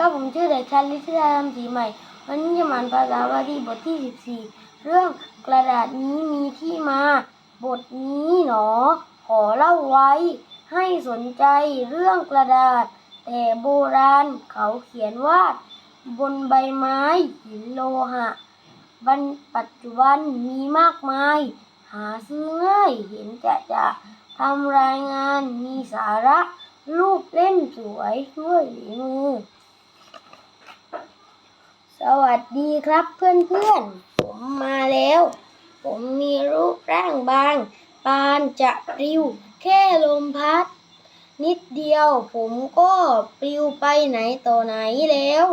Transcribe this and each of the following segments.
ครับผมชื่อเด็กชายลิทธิดามศรีใหม่ วันนี้จะมาอ่านภาษาบาลีบทที่ 14 เรื่องกระดาษนี้มีที่มา บทนี้หนอ ขอเล่าไว้ ให้สนใจเรื่องกระดาษ แต่โบราณเขาเขียนว่า บนใบไม้หินโลหะบันปัจจุบันมีมากมาย หาซื้อง่ายเห็นจะจะทำรายงานมีสาระรูปเล่นสวยด้วยฝีมือ สวัสดีครับเพื่อนๆ ผมมาแล้ว ผมมีรูปร่างบาง ปานจะปลิว แค่ลมพัด นิดเดียวผมก็ปลิวไปไหนต่อไหนแล้ว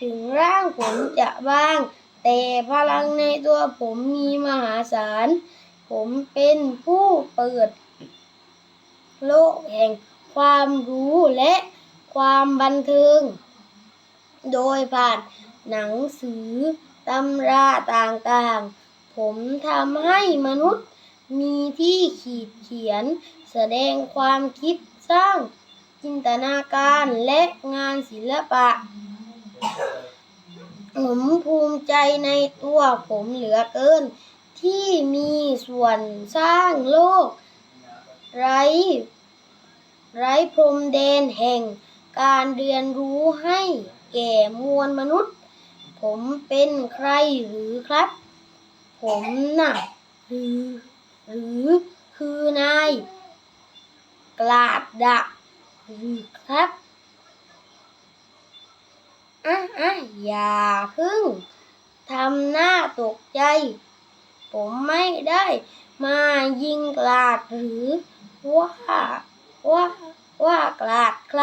ถึงร่างผมจะบาง แต่พลังในตัวผมมีมหาศาล ผมเป็นผู้เปิด โลกแห่งความรู้และความบันเทิง โดยผ่าน หนังสือ ตำราต่างๆ ผมทำให้มนุษย์มีที่ขีดเขียน แสดงความคิดสร้างจินตนาการและงานศิลปะ ผมภูมิใจในตัวผมเหลือเกิน ที่มีส่วนสร้างโลก ไร้ไร้พรมแดนแห่งการเรียนรู้ให้แก่มวลมนุษย์ ผมเป็นใครหรือครับ ผมน่ะหรือ หรือคือนายกลาดดะหรือครับอะอะอย่าพึ่งทำหน้าตกใจ ผมไม่ได้มายิงกลาดหรือว่าว่าว่ากลาดใคร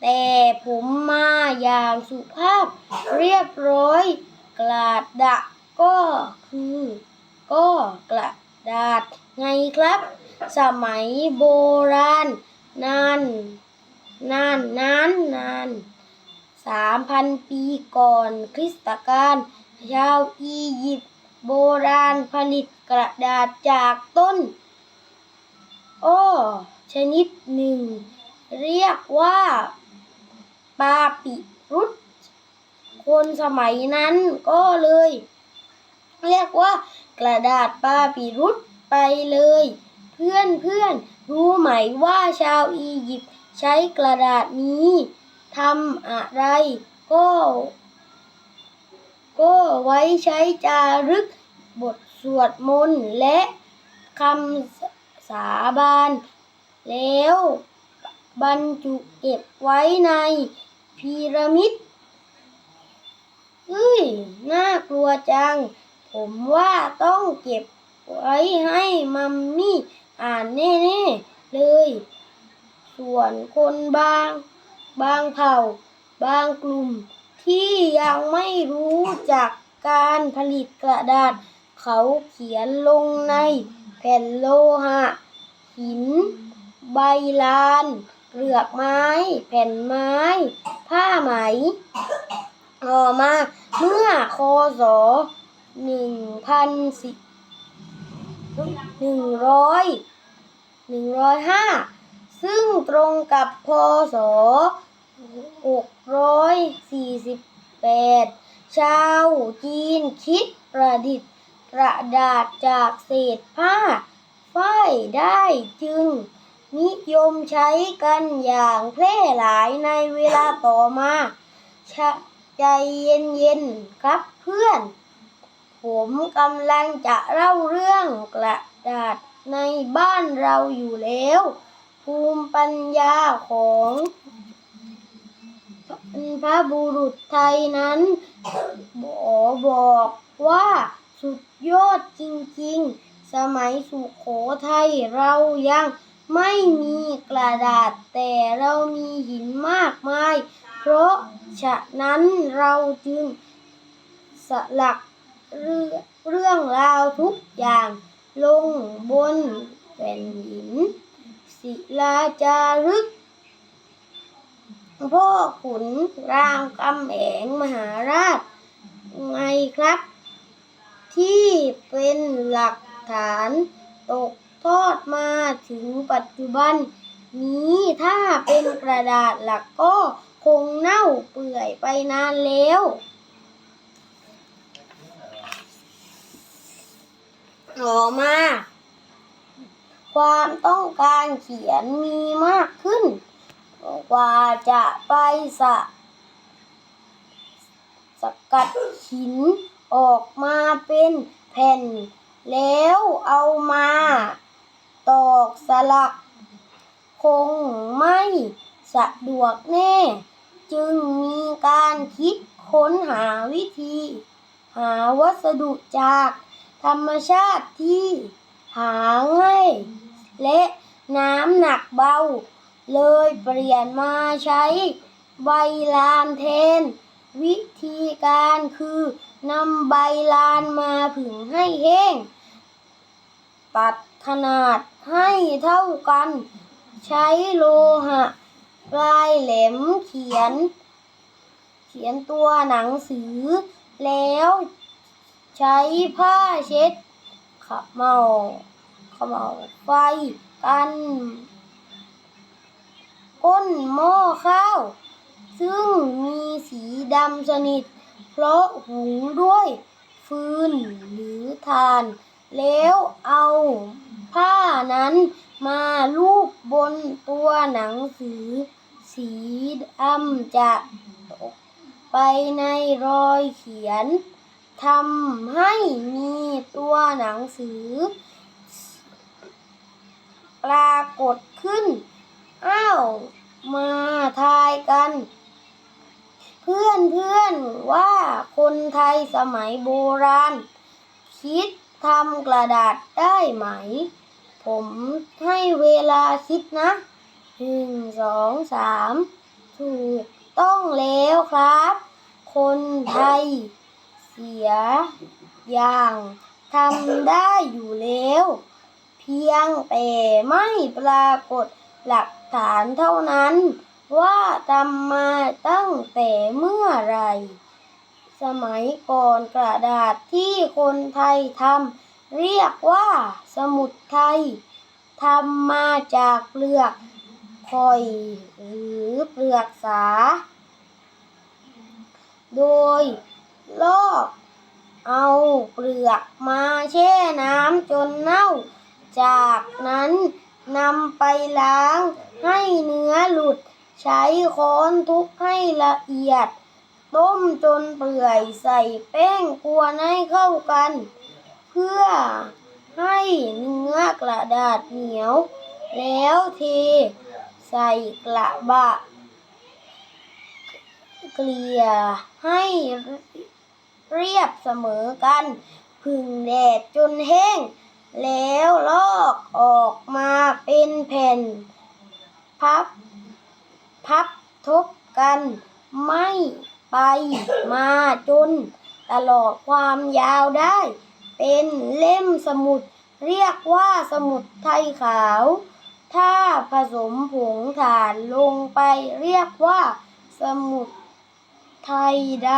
แต่ผมมาอย่างสุภาพเรียบร้อยกลาดดะก็คือ ก็กระดาษไงครับ สมัยโบราณนานนานนานนานสามพันปีก่อนคริสตกาลชาวอียิปต์โบราณผลิตกระดาษจากต้น อ้อ ชนิดหนึ่ง เรียกว่า ปาปิรุสคนสมัยนั้นก็เลย เรียกว่ากระดาษปาปิรุสไปเลย เพื่อนเพื่อนรู้ไหมว่าชาวอียิปต์ใช้กระดาษนี้ทำอะไรก็ ก็ไว้ใช้จารึกบทสวดมนต์และคำสาบานแล้วบรรจุเก็บไว้ใน พีระมิดเฮ้ย น่ากลัวจัง ผมว่าต้องเก็บไว้ให้มัมมี่อ่านแน่ๆเลย ส่วนคนบาง บางเผ่า บางกลุ่ม ที่ยังไม่รู้จักการผลิตกระดาษ เขาเขียนลงในแผ่นโลหะ หิน ใบลาน เปลือกไม้ แผ่นไม้ ผ้าไหมต่อมา เมื่อคศหนึ่งพันสิหนึ่งร้อยหนึ่งร้อยห้าซึ่งตรงกับพศหกร้อยสี่สิบแปดชาวจีนคิดประดิษฐ์กระดาษจากเศษผ้าฝ้ายได้จึง นิยมใช้กันอย่างแพร่หลายในเวลาต่อมาใจเย็นๆครับเพื่อน ผมกำลังจะเล่าเรื่องกระดาษในบ้านเราอยู่แล้ว ภูมิปัญญาของพระบุรุษไทยนั้นบอบอกว่าสุดยอดจริงๆ สมัยสุโขทัยเรายัง ไม่มีกระดาษแต่เรามีหินมากมาย เพราะฉะนั้นเราจึงสลักเรื่องเรื่องราวทุกอย่างลงบนแผ่นหิน ศิลาจารึกพ่อขุนรามคำแหงมหาราช ไงครับ ที่เป็นหลักฐานตก ทอดมาถึงปัจจุบัน นี้ถ้าเป็นกระดาษหลักก็คงเน่าเปื่อยไปนานแล้วต่อมา ความต้องการเขียนมีมากขึ้น กว่าจะไปสะสกัดหินออกมาเป็นแผ่น แล้วเอามา ตอกสลัก คงไม่สะดวกแน่ จึงมีการคิดค้นหาวิธี หาวัสดุจากธรรมชาติที่หาง่ายและน้ำหนักเบา เลยเปลี่ยนมาใช้ใบลานแทน วิธีการคือนำใบลานมาผึ่งให้แห้ง ตัด ขนาดให้เท่ากัน ใช้โลหะปลายแหลมเขียน เขียนตัวหนังสือ แล้วใช้ผ้าเช็ดขะเมาขะเมาไฟกัน ก้นหม้อข้าว ซึ่งมีสีดำสนิท เพราะหุงด้วยฟืนหรือถ่าน แล้วเอาผ้านั้นมาลูบบนตัวหนังสือ สีดำจะตกไปในรอยเขียนทำให้มีตัวหนังสือ ปรากฏขึ้น อ้าว มาทายกัน เพื่อนเพื่อนว่าคนไทยสมัยโบราณ คิด ทำกระดาษได้ไหม ผมให้เวลาคิดนะหนึ่งสองสามถูกต้องแล้วครับ คนไทย เสีย อย่างทำได้อยู่แล้ว เพียงแต่ไม่ปรากฏหลักฐานเท่านั้น ว่าทำมาตั้งแต่เมื่อไร สมัยก่อนกระดาษที่คนไทยทำเรียกว่าสมุดไทยทำมาจากเปลือกคอยหรือเปลือกสา โดยลอกเอาเปลือกมาแช่น้ำจนเน่า จากนั้นนำไปล้างให้เนื้อหลุด ใช้ค้อนทุบให้ละเอียด ต้มจนเปื่อยใส่แป้งกวนให้เข้ากัน เพื่อให้เนื้อกระดาษเหนียว แล้วเทใส่กระบะ เกลี่ยให้เรียบเสมอกันผึ่งแดดจนแห้ง แล้วลอกออกมาเป็นแผ่น พับ พับทบกันไม่ ไปมาจนตลอดความยาวได้ เป็นเล่มสมุด เรียกว่าสมุดไทยขาว ถ้าผสมผงถ่านลงไปเรียกว่า สมุดไทยด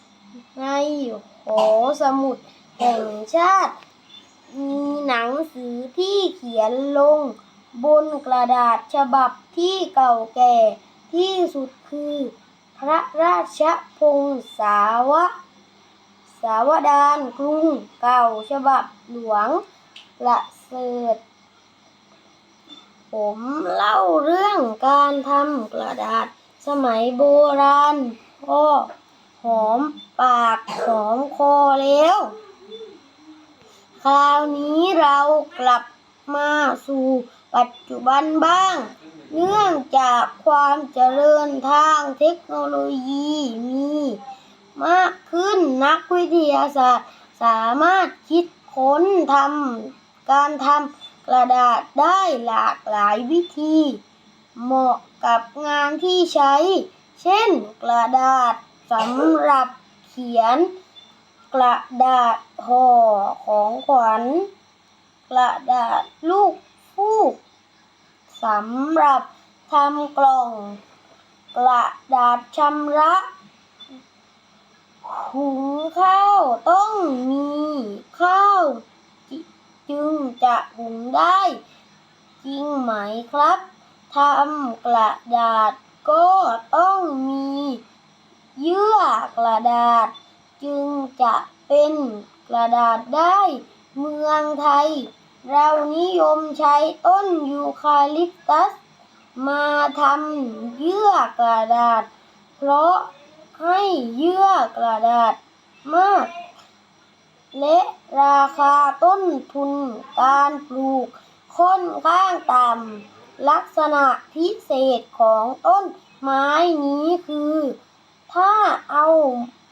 ำในหอสมุดแห่งชาติ มีหนังสือที่เขียนลง บนกระดาษฉบับที่เก่าแก่ที่สุดคือ พระราชพงศาวะ สาวดารกรุงเก่าฉบับหลวงประเสริฐ ผมเล่าเรื่องการทำกระดาษสมัยโบราณก็หอมปากหอมคอแล้ว คราวนี้เรากลับมาสู่ปัจจุบันบ้าง เนื่องจากความเจริญทางเทคโนโลยีมีมากขึ้นนักวิทยาศาสตร์ สามารถคิดค้นทำการทำกระดาษได้หลากหลายวิธี เหมาะกับงานที่ใช้ เช่นกระดาษสำหรับเขียน กระดาษห่อของขวัญ กระดาษลูกฟูก สำหรับทำกล่อง กระดาษชำระ หุงข้าวต้องมีข้าว จึงจะหุงได้ จริงไหมครับทำกระดาษก็ต้องมีเยื่อกระดาษ จึงจะเป็นกระดาษได้เมืองไทย เรานิยมใช้ต้นยูคาลิปตัส มาทำเยื่อกระดาษ เพราะให้เยื่อกระดาษมาก และราคาต้นทุนการปลูกค่อนข้างต่ำลักษณะพิเศษของต้นไม้นี้คือ ถ้าเอา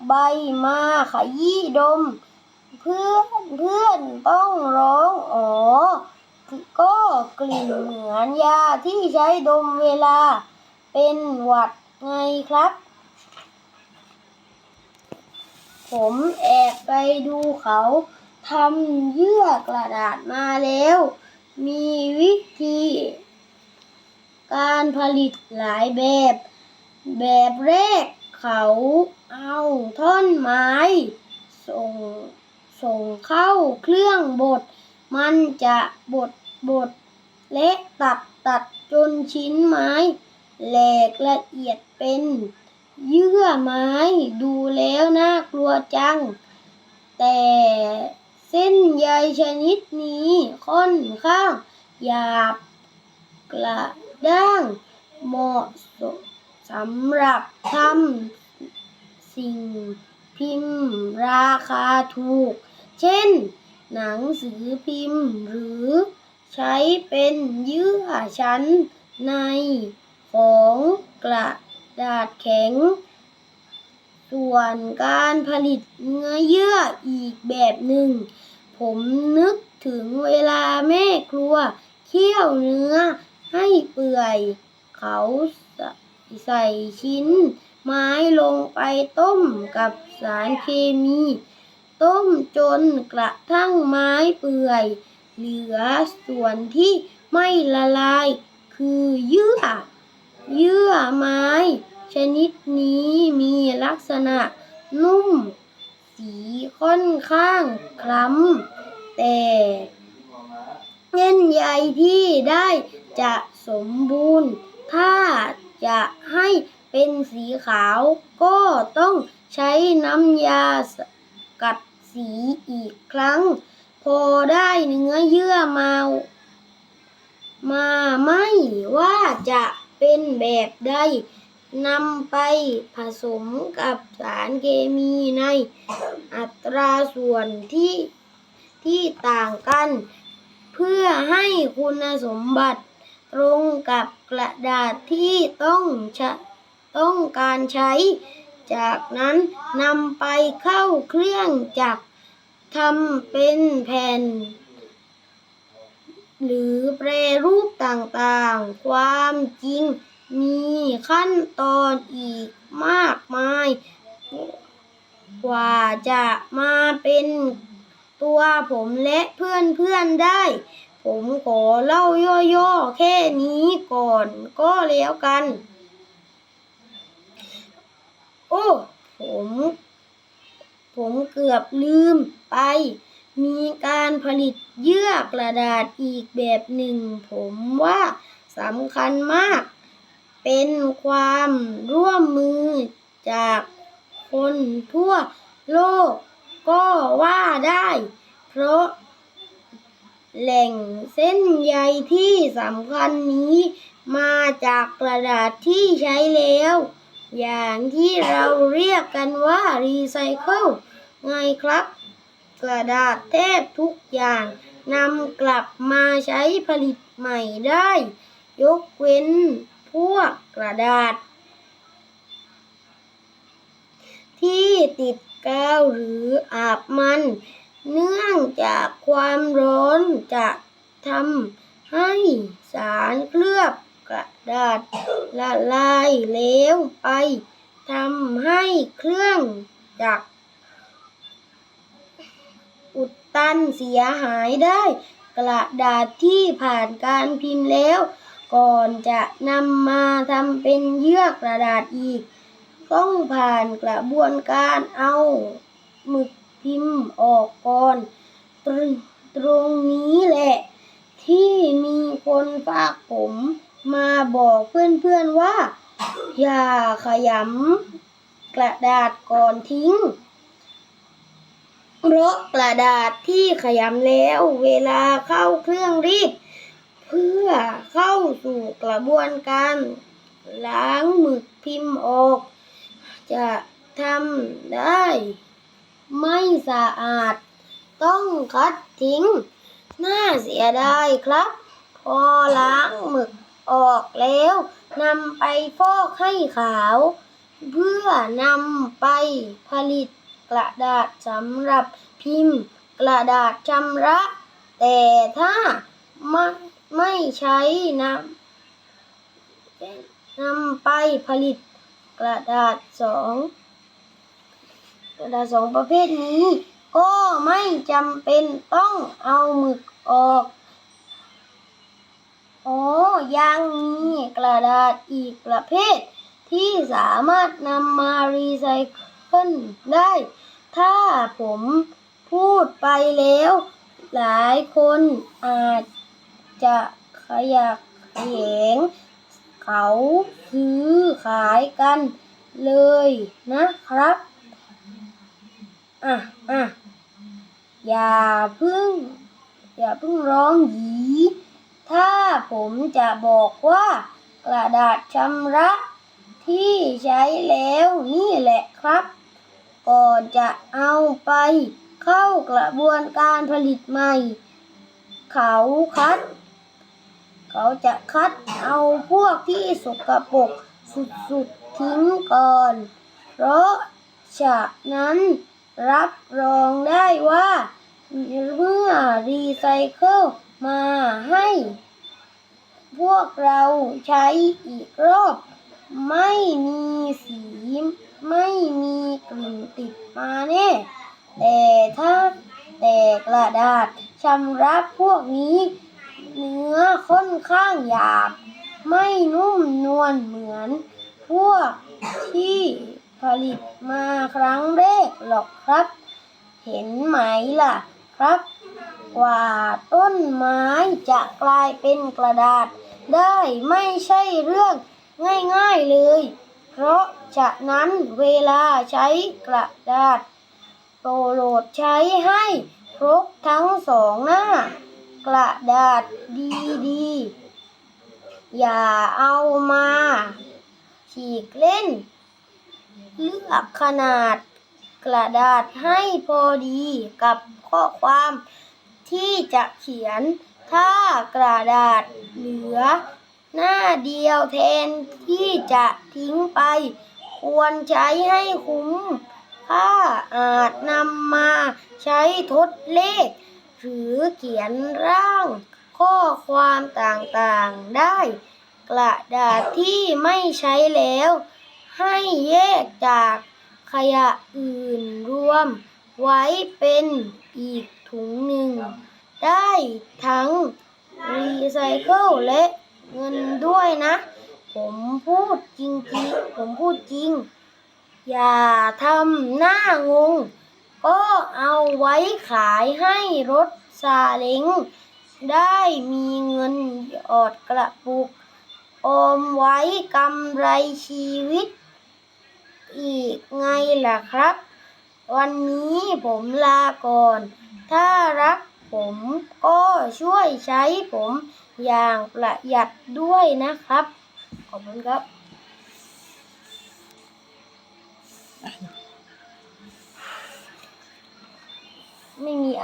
ใบมาขยี้ดม พื่อนเพื่อนต้องร้องอ๋อ ก็กลิ่นเหมือนยาที่ใช้ดมเวลาเป็นหวัดไงครับ ผมแอบไปดูเขาทำเยื่อกระดาษมาแล้ว มีวิธี การผลิตหลายแบบ แบบแรกเขาเอาท่อนไม้ ส่ง ส่งเข้าเครื่องบด มันจะบดบดและตัดตัดจนชิ้นไม้แหลกละเอียดเป็นเยื่อไม้ดูแล้วน่ากลัวจัง แต่เส้นใยชนิดนี้ค่อนข้างหยาบกระด้างเหมาะสมสำหรับทำสิ่งพิมพ์ราคาถูก เช่น หนังสือพิมพ์ หรือใช้เป็นเยื่อชั้นในของกระดาษแข็ง ส่วนการผลิตเนื้อเยื่ออีกแบบหนึ่ง ผมนึกถึงเวลาแม่ครัวเคี่ยวเนื้อให้เปื่อย เขาใส่ชิ้นไม้ลงไปต้มกับสารเคมี ต้มจนกระทั่งไม้เปื่อย เหลือส่วนที่ไม่ละลาย คือเยื่อ เยื่อไม้ ชนิดนี้มีลักษณะนุ่ม สีค่อนข้างคล้ำ แต่เส้นใยที่ได้จะสมบูรณ์ ถ้าจะให้เป็นสีขาวก็ต้องใช้น้ำยากัด สีอีกครั้ง พอได้เนื้อเยื่อมา มาไม่ว่าจะเป็นแบบใดนำไปผสมกับสารเคมีในอัตราส่วนที่ที่ต่างกัน เพื่อให้คุณสมบัติตรงกับกระดาษที่ต้องชต้องการใช้ จากนั้นนำไปเข้าเครื่องจักร ทำเป็นแผ่น หรือแปรรูปต่างๆ ความจริงมีขั้นตอนอีกมากมาย กว่าจะมาเป็นตัวผมและเพื่อนๆได้ ผมขอเล่าย่อๆ แค่นี้ก่อนก็แล้วกัน โอ้ ผม ผมเกือบลืมไป มีการผลิตเยื่อกระดาษอีกแบบหนึ่ง ผมว่าสำคัญมาก เป็นความร่วมมือจากคนทั่วโลกก็ว่าได้ เพราะแหล่งเส้นใยที่สำคัญนี้มาจากกระดาษที่ใช้แล้ว อย่างที่เราเรียกกันว่ารีไซเคิล ไงครับ กระดาษแทบทุกอย่างนำกลับมาใช้ผลิตใหม่ได้ ยกเว้นพวกกระดาษ ที่ติดกาวหรืออาบมัน เนื่องจากความร้อนจะทำให้สารเคลือบกระดาษละลายเหลวไปทำให้เครื่องจักร ตันเสียหายได้ กระดาษที่ผ่านการพิมพ์แล้ว ก่อนจะนำมาทำเป็นเยื่อกระดาษอีก ต้องผ่านกระบวนการเอาหมึกพิมพ์ออกก่อนตรงตรงนี้แหละ ที่มีคนฝากผมมาบอกเพื่อนๆว่า อย่าขยำกระดาษก่อนทิ้ง เพราะกระดาษที่ขยำแล้วเวลาเข้าเครื่องรีด เพื่อเข้าสู่กระบวนการล้างหมึกพิมพ์ออก จะทำได้ ไม่สะอาด ต้องคัดทิ้ง น่าเสียดายครับ พอล้างหมึกออกแล้วนำไปฟอกให้ขาว เพื่อนำไปผลิต กระดาษสำหรับพิมพ์ กระดาษชำระ แต่ถ้าไม่ไม่ใช้นำนำไปผลิตกระดาษสองกระดาษสองประเภทนี้ ก็ไม่จำเป็นต้องเอาหมึกออกอ๋อยังมีกระดาษอีกประเภทที่สามารถนำมารีไซเคิล ได้ ถ้าผมพูดไปแล้ว หลายคนอาจจะขยักเขยง เขาซื้อขายกันเลยนะครับ อะอะอย่าเพึ่ง อย่าเพึ่งร้องหยีถ้าผมจะบอกว่ากระดาษชำระที่ใช้แล้วนี่แหละครับ ก่อนจะเอาไปเข้ากระบวนการผลิตใหม่ เขาคัด เขาจะคัดเอาพวกที่สกปรกสุดๆทิ้งก่อน เพราะฉะนั้นรับรองได้ว่าเมื่อรีไซเคิลมาให้ พวกเราใช้อีกรอบ ไม่มีสี ไม่มีกลิ่นติดมาแน่แต่ถ้าแต่กระดาษชำระพวกนี้ เนื้อค่อนข้างหยาบ ไม่นุ่มนวลเหมือน พวกที่ผลิตมาครั้งแรกหรอกครับ เห็นไหมล่ะครับ กว่าต้นไม้จะกลายเป็นกระดาษได้ไม่ใช่เรื่องง่ายๆเลย เพราะฉะนั้นเวลาใช้กระดาษ โปรโหลดใช้ให้ครบทั้งสองหน้า กระดาษดีๆ อย่าเอามาฉีกเล่น เลือกขนาดกระดาษให้พอดีกับข้อความที่จะเขียนถ้ากระดาษเหลือ หน้าเดียวแทนที่จะทิ้งไป ควรใช้ให้คุ้มถ้าอาจนำมาใช้ทดเลข หรือเขียนร่าง ข้อความต่างๆได้ กระดาษที่ไม่ใช้แล้ว ให้แยกจากขยะอื่นรวม ไว้เป็นอีกถุงหนึ่ง ได้ทั้งรีไซเคิลและ เงินด้วยนะ ผมพูดจริงๆผมพูดจริง อย่าทำหน้างง ก็เอาไว้ขายให้รถซาเล้งได้มีเงินหยอดกระปุก ออมไว้กำไรชีวิต อีกไงล่ะครับ วันนี้ผมลาก่อน ถ้ารักผมก็ช่วยใช้ผม อย่างประหยัดด้วยนะครับ ขอบคุณครับไม่มี